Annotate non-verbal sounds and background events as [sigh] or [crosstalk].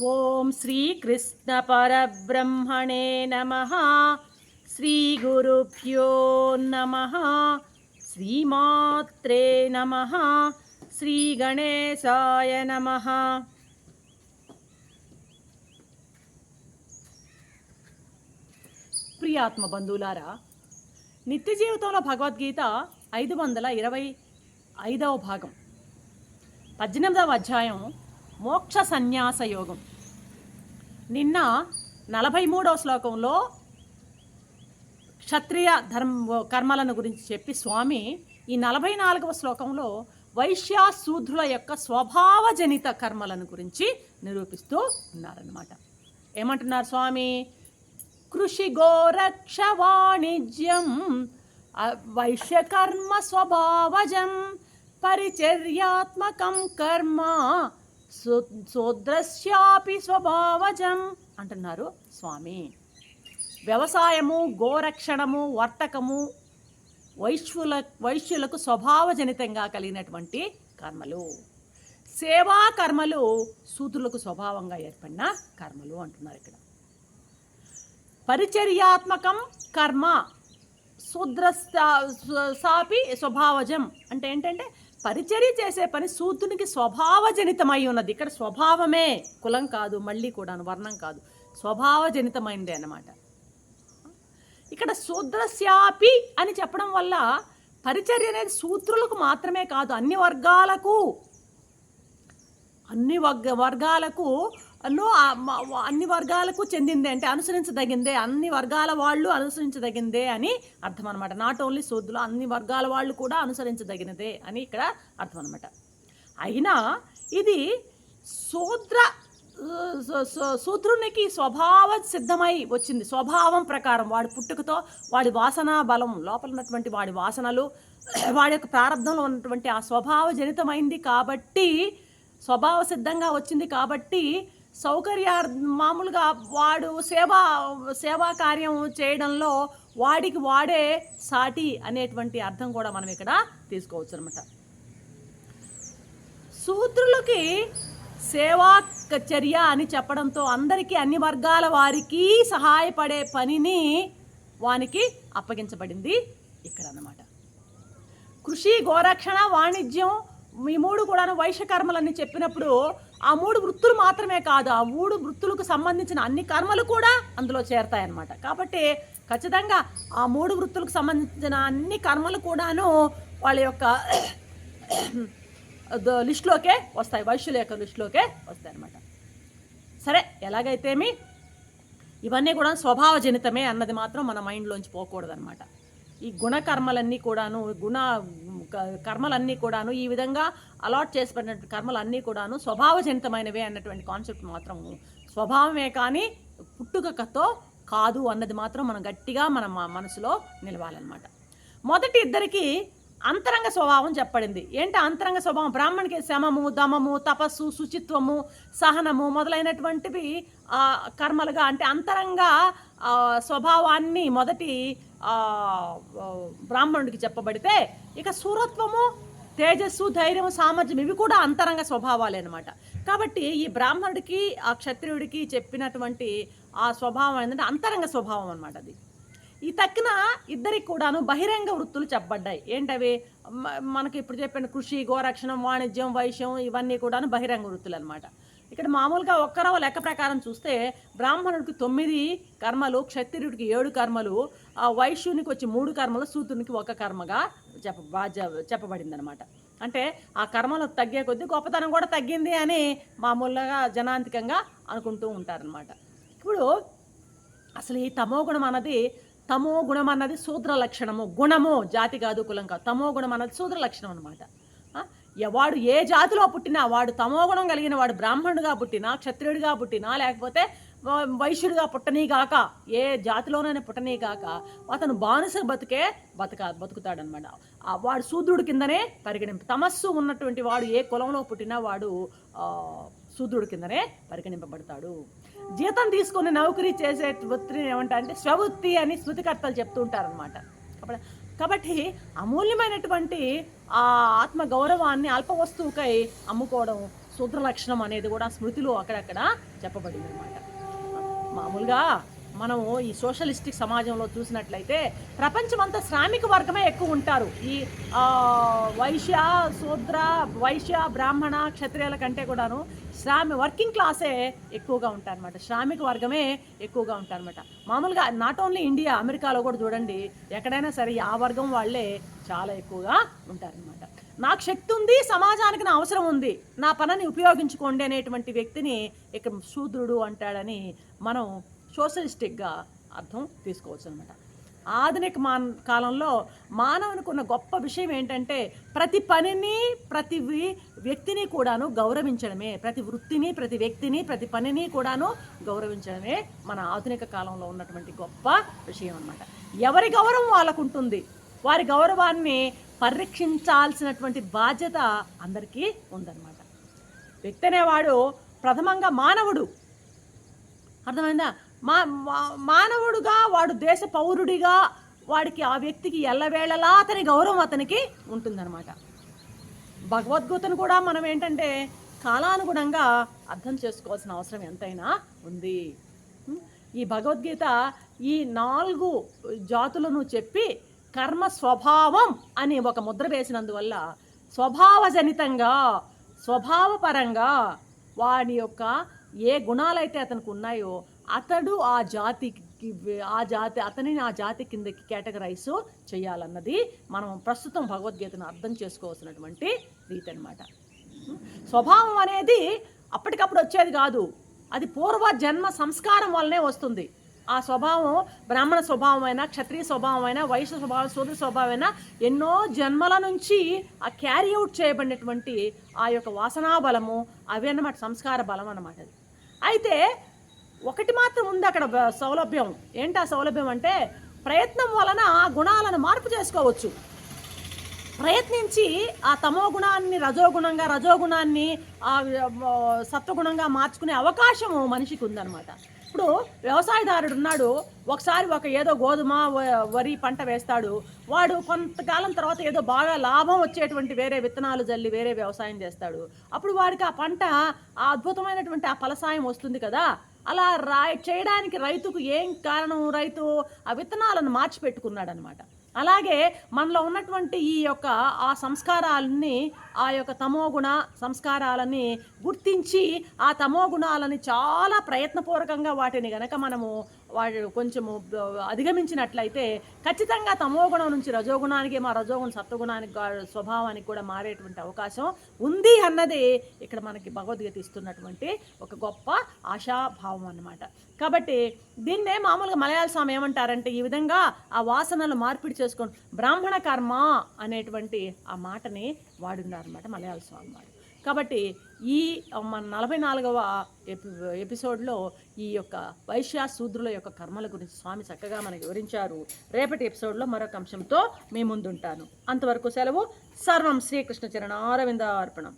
ఓం శ్రీకృష్ణ పరబ్రహ్మణే నమ. శ్రీగురుభ్యో నమ. శ్రీమాత్రే నమ. శ్రీగణేశాయ నమ. ప్రియాత్మ బంధువులారా నిత్య జీవితంలో భగవద్గీత ఐదు వందల ఇరవై ఐదవ భాగం. పద్దెనిమిదవ అధ్యాయం మోక్ష సన్యాస యోగం. నిన్న నలభై మూడవ శ్లోకంలో క్షత్రియ ధర్మ కర్మలను గురించి చెప్పి స్వామి ఈ నలభై నాలుగవ శ్లోకంలో వైశ్య శూద్రుల యొక్క స్వభావజనిత కర్మలను గురించి నిరూపిస్తూ ఉన్నారన్నమాట. ఏమంటున్నారు స్వామి? కృషి గోరక్ష వాణిజ్యం వైశ్యకర్మ స్వభావజం పరిచర్యాత్మకం కర్మ సు- స్వభావజం అంటున్నారు స్వామి. వ్యవసాయము గోరక్షణము వర్తకము వైశ్యుల వైశ్యులకు స్వభావజనితంగా కలిగినటువంటి కర్మలు. సేవా కర్మలు శూద్రులకు స్వభావంగా ఏర్పడిన కర్మలు అంటున్నారు ఇక్కడ. పరిచర్యాత్మకం కర్మ శూద్రస్థాపి సాపి స్వభావజం అంటే ఏంటంటే పరిచర్య చేసే పని శూద్రునికి స్వభావజనితమై ఉన్నది. ఇక్కడ స్వభావమే కులం కాదు మళ్ళీ కూడా వర్ణం కాదు. స్వభావజనితమైందే అన్నమాట. ఇక్కడ శూద్రశాపి అని చెప్పడం వల్ల పరిచర్య అనేది సూత్రులకు మాత్రమే కాదు అన్ని వర్గాలకు అన్ని వర్గ వర్గాలకు లో అన్ని వర్గాలకు చెందిందే అంటే అనుసరించదగిందే అన్ని వర్గాల వాళ్ళు అనుసరించదగిందే అని అర్థం అనమాట నాట్ ఓన్లీ శూద్రులు అన్ని వర్గాల వాళ్ళు కూడా అనుసరించదగినదే అని ఇక్కడ అర్థం అనమాట అయినా ఇది శూద్ర శూద్రునికి స్వభావ సిద్ధమై వచ్చింది. స్వభావం ప్రకారం వాడి పుట్టుకతో వాడి వాసన బలం లోపల ఉన్నటువంటి వాడి వాసనలు [clears throat] వాడి యొక్క ప్రారంభంలో ఉన్నటువంటి ఆ స్వభావ జనితమైంది కాబట్టి స్వభావ సిద్ధంగా వచ్చింది కాబట్టి సౌకర్య మామూలుగా వాడు సేవా సేవా కార్యం చేయడంలో వాడికి వాడే సాటి అనేటువంటి అర్థం కూడా మనం ఇక్కడ తీసుకోవచ్చు అనమాట శూద్రులకి సేవా చర్య అని చెప్పడంతో అందరికీ అన్ని వర్గాల వారికి సహాయపడే పనిని వానికి అప్పగించబడింది ఇక్కడ అన్నమాట కృషి గోరక్షణ వాణిజ్యం ఈ మూడు కూడా వైశ్య కర్మలని చెప్పినప్పుడు ఆ మూడు వృత్తులు మాత్రమే కాదు ఆ మూడు వృత్తులకు సంబంధించిన అన్ని కర్మలు కూడా అందులో చేరతాయన్నమాట. కాబట్టి ఖచ్చితంగా ఆ మూడు వృత్తులకు సంబంధించిన అన్ని కర్మలు కూడాను వాళ్ళ యొక్క లిస్టులోకే వస్తాయి వైశ్యుల యొక్క లిస్టులోకే వస్తాయి అన్నమాట సరే ఎలాగైతేమి? ఇవన్నీ కూడా స్వభావజనితమే అన్నది మాత్రం మన మైండ్లోంచి పోకూడదనమాట ఈ గుణకర్మలన్నీ కూడాను గుణ కర్మలన్నీ కూడాను ఈ విధంగా అలాట్ చేసి పెట్టిన కర్మలన్నీ కూడాను స్వభావజనితమైనవే అన్నటువంటి కాన్సెప్ట్ మాత్రం స్వభావమే కానీ పుట్టుకతో కాదు అన్నది మాత్రం మనం గట్టిగా మన మనసులో నిలవాలన్నమాట. మొదటి ఇద్దరికి అంతరంగ స్వభావం చెప్పబడింది. ఏంటి అంతరంగ స్వభావం? బ్రాహ్మణికి శమము దమము తపస్సు శుచిత్వము సహనము మొదలైనటువంటివి కర్మలుగా అంటే అంతరంగ స్వభావాన్ని మొదటి బ్రాహ్మణుడికి చెప్పబడితే ఇక సూరత్వము తేజస్సు ధైర్యం సామర్థ్యం ఇవి కూడా అంతరంగ స్వభావాలే అనమాట కాబట్టి ఈ బ్రాహ్మణుడికి ఆ క్షత్రియుడికి చెప్పినటువంటి ఆ స్వభావం ఏంటంటే అంతరంగ స్వభావం అనమాట అది. ఈ తక్కిన ఇద్దరికి కూడాను బహిరంగ వృత్తులు చెప్పబడ్డాయి. ఏంటవి? మనకి ఇప్పుడు చెప్పిన కృషి గోరక్షణం వాణిజ్యం వైశ్యం ఇవన్నీ కూడాను బహిరంగ వృత్తులు అనమాట ఇక్కడ మామూలుగా ఒక్కరవ లెక్క ప్రకారం చూస్తే బ్రాహ్మణుడికి తొమ్మిది కర్మలు క్షత్రియుడికి ఏడు కర్మలు ఆ వైశ్యునికి వచ్చి మూడు కర్మలు శూద్రునికి ఒక కర్మగా చెప్ప బాధ్య చెప్పబడింది అనమాట అంటే ఆ కర్మలు తగ్గే కొద్దీ గొప్పతనం కూడా తగ్గింది అని మామూలుగా జనాంతికంగా అనుకుంటూ ఉంటారనమాట ఇప్పుడు అసలు ఈ తమో గుణం అన్నది తమో గుణం అన్నది శూద్ర లక్షణము. గుణము జాతి కాదు కులం కాదు. తమో గుణం అన్నది శూద్ర లక్షణం అనమాట వాడు ఏ జాతిలో పుట్టినా వాడు తమో గుణం కలిగిన వాడు బ్రాహ్మణుడుగా పుట్టినా క్షత్రియుడిగా పుట్టినా లేకపోతే వైశ్యుడిగా పుట్టనీగాక ఏ జాతిలోనైనా పుట్టనీగాక అతను బానిస బతికే బతక బతుకుతాడనమాట వాడు శూద్రుడి కిందనే పరిగణింపు తమస్సు ఉన్నటువంటి వాడు ఏ కులంలో పుట్టినా వాడు శూద్రుడు కిందనే పరిగణింపబడతాడు. జీతం తీసుకొని నౌకరీ చేసే వృత్తిని ఏమంటారంటే స్వవృత్తి అని శృతికర్తలు చెప్తూ ఉంటారనమాట కాబట్టి కాబట్టి అమూల్యమైనటువంటి ఆ ఆత్మ గౌరవాన్ని అల్ప వస్తువుకై అమ్ముకోవడం శూద్ర లక్షణం అనేది కూడా స్మృతిలో అక్కడక్కడ చెప్పబడింది అనమాట మామూలుగా మనము ఈ సోషలిస్టిక్ సమాజంలో చూసినట్లయితే ప్రపంచమంతా శ్రామిక వర్గమే ఎక్కువ ఉంటారు. ఈ వైశ్య శూద్ర వైశ్య బ్రాహ్మణ క్షత్రియుల కంటే కూడాను శ్రామి వర్కింగ్ క్లాసే ఎక్కువగా ఉంటారనమాట శ్రామిక వర్గమే ఎక్కువగా ఉంటారనమాట మామూలుగా నాట్ ఓన్లీ ఇండియా అమెరికాలో కూడా చూడండి ఎక్కడైనా సరే ఆ వర్గం వాళ్ళే చాలా ఎక్కువగా ఉంటారనమాట నాకు శక్తి ఉంది సమాజానికి నా అవసరం ఉంది నా పనిని ఉపయోగించుకోండి అనేటువంటి వ్యక్తిని ఇక్కడ శూద్రుడు అంటాడని మనం సోషలిస్టిక్గా అర్థం తీసుకోవచ్చు అనమాట ఆధునిక మాన్ కాలంలో మానవునికి ఉన్న గొప్ప విషయం ఏంటంటే ప్రతి పనిని ప్రతి వ్యక్తిని కూడాను గౌరవించడమే. ప్రతి వృత్తిని ప్రతి వ్యక్తిని ప్రతి పనిని కూడాను గౌరవించడమే మన ఆధునిక కాలంలో ఉన్నటువంటి గొప్ప విషయం అన్నమాట. ఎవరి గౌరవం వాళ్ళకు ఉంటుంది వారి గౌరవాన్ని పరిరక్షించాల్సినటువంటి బాధ్యత అందరికీ ఉందన్నమాట. వ్యక్తి అనేవాడు ప్రథమంగా మానవుడు. అర్థమైందా? మా మానవుడుగా వాడు దేశ పౌరుడిగా వాడికి ఆ వ్యక్తికి ఎల్లవేళలా అతని గౌరవం అతనికి ఉంటుందన్నమాట. భగవద్గీతను కూడా మనం ఏంటంటే కాలానుగుణంగా అర్థం చేసుకోవాల్సిన అవసరం ఎంతైనా ఉంది. ఈ భగవద్గీత ఈ నాలుగు జాతులను చెప్పి కర్మ స్వభావం అని ఒక ముద్ర వేసినందువల్ల స్వభావజనితంగా స్వభావపరంగా వాడి యొక్క ఏ గుణాలైతే అతనికి ఉన్నాయో అతడు ఆ జాతికి ఆ జాతి అతనిని ఆ జాతి కిందకి కేటగరైజ్ చేయాలన్నది మనం ప్రస్తుతం భగవద్గీతను అర్థం చేసుకోవాల్సినటువంటి రీతి అనమాట స్వభావం అనేది అప్పటికప్పుడు వచ్చేది కాదు. అది పూర్వ జన్మ సంస్కారం వల్లనే వస్తుంది. ఆ స్వభావం బ్రాహ్మణ స్వభావం అయినా క్షత్రియ స్వభావం అయినా వైశ్య స్వభావం సూర్య స్వభావం అయినా ఎన్నో జన్మల నుంచి ఆ క్యారీ అవుట్ చేయబడినటువంటి ఆ యొక్క వాసనా బలము అవి అన్నమాట సంస్కార బలం అన్నమాట అది. అయితే ఒకటి మాత్రం ఉంది అక్కడ సౌలభ్యం. ఏంటి ఆ సౌలభ్యం అంటే ప్రయత్నం వలన ఆ గుణాలను మార్పు చేసుకోవచ్చు. ప్రయత్నించి ఆ తమో గుణాన్ని రజోగుణంగా రజోగుణాన్ని ఆ సత్వగుణంగా మార్చుకునే అవకాశం మనిషికి ఉందన్నమాట. ఇప్పుడు వ్యవసాయదారుడు ఉన్నాడు ఒకసారి ఒక ఏదో గోధుమ వరి పంట వేస్తాడు. వాడు కొంతకాలం తర్వాత ఏదో బాగా లాభం వచ్చేటువంటి వేరే విత్తనాలు జల్లి వేరే వ్యవసాయం చేస్తాడు. అప్పుడు వాడికి ఆ పంట ఆ అద్భుతమైనటువంటి ఆ ఫలసాయం వస్తుంది కదా. అలా రా చేయడానికి రైతుకు ఏం కారణం? రైతు ఆ విత్తనాలను మార్చి పెట్టుకున్నాడనమాట అలాగే మనలో ఉన్నటువంటి ఈ యొక్క ఆ సంస్కారాలని ఆ యొక్క తమోగుణ సంస్కారాలని గుర్తించి ఆ తమోగుణాలని చాలా ప్రయత్నపూర్వకంగా వాటిని గనక మనము వాడు కొంచెము అధిగమించినట్లయితే ఖచ్చితంగా తమోగుణం నుంచి రజోగుణానికి మా రజోగుణ సత్వగుణానికి స్వభావానికి కూడా మారేటువంటి అవకాశం ఉంది అన్నది ఇక్కడ మనకి భగవద్గీత ఇస్తున్నటువంటి ఒక గొప్ప ఆశాభావం అన్నమాట. కాబట్టి దీన్నే మామూలుగా మలయాళ స్వామి ఏమంటారంటే ఈ విధంగా ఆ వాసనలు మార్పిడి చేసుకొని బ్రాహ్మణ కర్మ అనేటువంటి ఆ మాటని వాడున్నారనమాట మలయాళ స్వామి వాడు కాబట్టి ఈ మన నలభై నాలుగవ ఎపిసోడ్లో ఈ యొక్క వైశ్య శూద్రుల యొక్క కర్మల గురించి స్వామి చక్కగా మనకి వివరించారు. రేపటి ఎపిసోడ్లో మరొక అంశంతో మీ ముందుంటాను. అంతవరకు సెలవు. సర్వం శ్రీకృష్ణ చరణ అరవింద అర్పణం